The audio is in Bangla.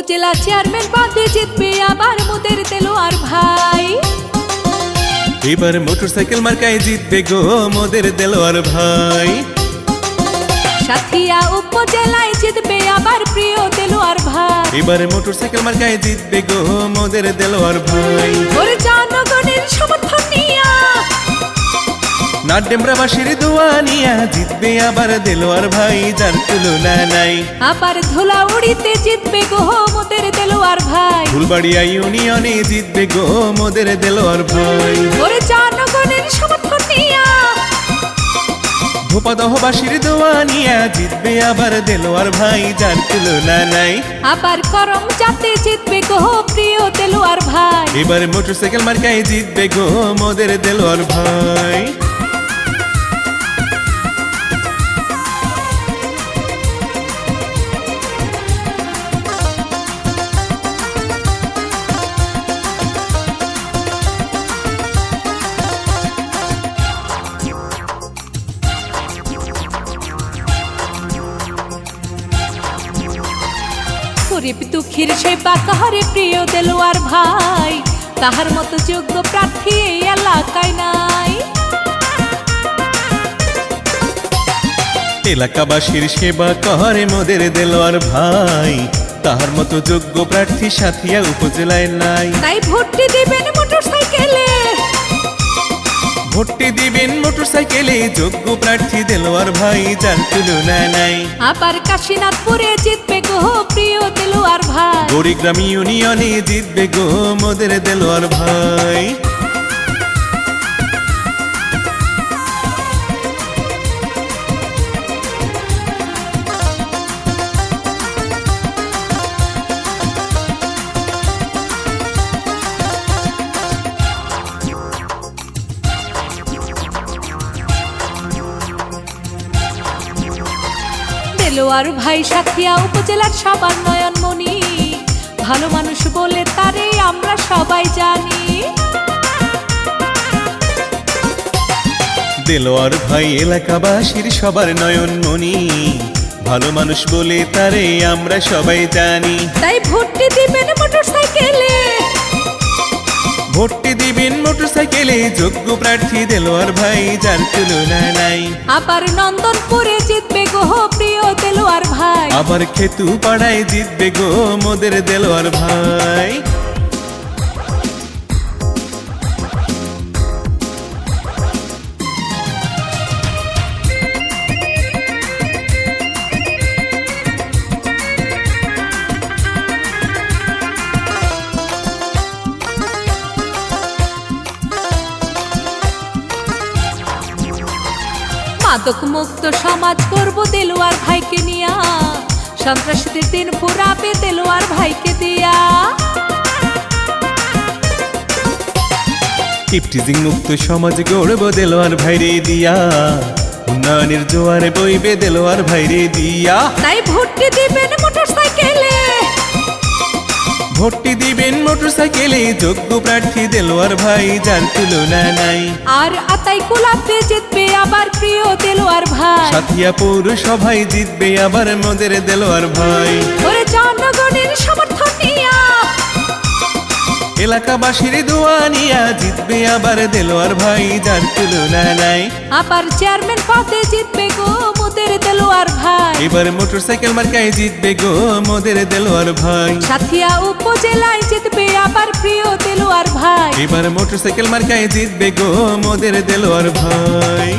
উপজেলা চেয়ারম্যান পদে জিতবে আবার মোদের দেলোয়ার ভাই। এবার মোটরসাইকেল মার্কায় জিতবে গো মোদের দেলোয়ার ভাই। সাথিয়া উপজেলায় জিতবে আবার প্রিয় দেলোয়ার ভাই। এবার মোটরসাইকেল মার্কায় জিতবে গো মোদের দেলোয়ার ভাই। ওরে জনগণের সমর্থন নিয়া নাড্ডেমরাবাসীর দোয়া নিয়া জিতবে আবার দেলোয়ার ভাই যার তুলনা নাই। আবার ধুলা উড়িতে জিতবে গো মোদের দেলোয়ার ভাই। ফুলবাড়িয়া ইউনিয়নে জিতবে গো মোদের দেলোয়ার ভাই। ওরে জনগণের সমর্থন নিয়া ভোপাদহবাসীর দোয়া নিয়া জিতবে আবার দেলোয়ার ভাই যার তুলনা নাই। আবার করম যাতে জিতবে গো প্রিয় দেলোয়ার ভাই। এবার মোটরসাইকেল মার্কায় জিতবে গো মোদের দেলোয়ার ভাই। গরিব দুঃখীর সেবা কাহারে প্রিয় দেলোয়ার ভাই তাহার মতো যোগ্য প্রার্থী এই এলাকায় নাই। এলাকাবাসীর সেবা করে মোদের দেলোয়ার ভাই তাহার মতো যোগ্য প্রার্থী সাথিয়া উপজেলায় নাই। তাই ভোটটি দিবেন মোটর সাইকেলে ভোটটি দিবেন মোটরসাইকেলে যোগ্য প্রার্থী দেলোয়ার ভাই যার তুলনা নাই। আবার কাশীনাথপুরে জিতবে গো প্রিয় দেলোয়ার ভাই। গরিগ্রাম ইউনিয়নে জিতবে গো মোদের দেলোয়ার ভাই। দেলোয়ার ভাই সাথিয়া উপজেলার সবার নয়নমণি। ভালো মানুষ বলে তারে আমরা সবাই জানি। দেলোয়ার ভাই এলাকাবাসীর সবার নয়ন মনি ভালো মানুষ বলে তারে আমরা সবাই জানি। তাই ভোটটি দিবেন মোটর সাইকেলে ভোটটি দিবেন মোটরসাইকেলে যোগ্য প্রার্থী দেলোয়ার ভাই যার তুলনা নাই। আবার নন্দনপুরে আবার খেতু পাড়ায় জিতবে গো মোদের দেলোয়ার ভাই। মাদক মুক্ত সমাজ করব দেলোয়ার ভাইকে নিয়া সন্ত্রাসীদের দিন ফুরাবে দেলোয়ার ভাইকে দিয়া। মুক্ত সমাজ গড়ব দেলোয়ার ভাইরে দিয়া। উন্নয়নের জোয়ারে বইবে দেলোয়ার ভাইরে দিয়া। তাই ভোটকে দিবেন সাইকেলে ভোটটি দিবেন মোটরসাইকেলে যোগ্য প্রার্থী দেলোয়ার ভাই যার তুলনা নাই। আর আতাই কুলাতে জিতবে আবার প্রিয় দেলোয়ার ভাই। সাথিয়া পৌরসভায় জিতবে আবার মোদের দেলোয়ার ভাই। ওরে জনগণের নিয়া এলাকাবাসীর দোয়া নিয়া জিতবে আবার দেলোয়ার ভাই যার তুলনা নাই। আবার চেয়ারম্যান পদে জিতবে গো মোদের দেলোয়ার ভাই। এবার মোটরসাইকেল মার্কায় জিতবে গো মোদের দেলোয়ার ভাই। সাথিয়া উপজেলায় জিতবে আবার প্রিয় দেলোয়ার ভাই। এবার মোটরসাইকেল মার্কায় জিতবে গো মোদের দেলোয়ার ভাই।